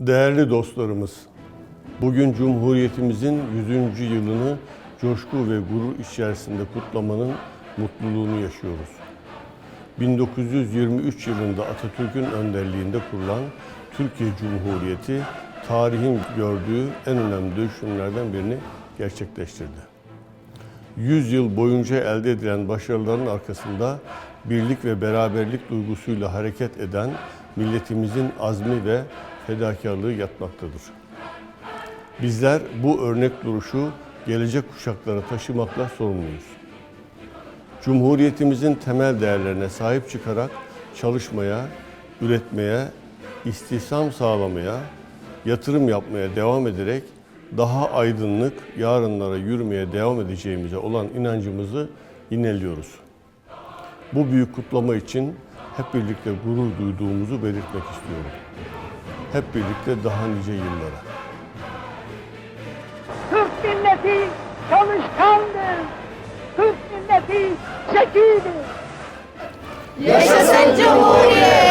Değerli dostlarımız, bugün Cumhuriyetimizin 100. yılını coşku ve gurur içerisinde kutlamanın mutluluğunu yaşıyoruz. 1923 yılında Atatürk'ün önderliğinde kurulan Türkiye Cumhuriyeti, tarihin gördüğü en önemli dönüşümlerden birini gerçekleştirdi. 100 yıl boyunca elde edilen başarıların arkasında birlik ve beraberlik duygusuyla hareket eden milletimizin azmi ve fedakarlığı yatmaktadır. Bizler bu örnek duruşu gelecek kuşaklara taşımakla sorumluyuz. Cumhuriyetimizin temel değerlerine sahip çıkarak çalışmaya, üretmeye, istihdam sağlamaya, yatırım yapmaya devam ederek daha aydınlık yarınlara yürümeye devam edeceğimize olan inancımızı yineliyoruz. Bu büyük kutlama için hep birlikte gurur duyduğumuzu belirtmek istiyorum. Hep birlikte daha nice yıllara. Türk milleti çalışkandır. Türk milleti zekidir. Yaşasın Cumhuriyet!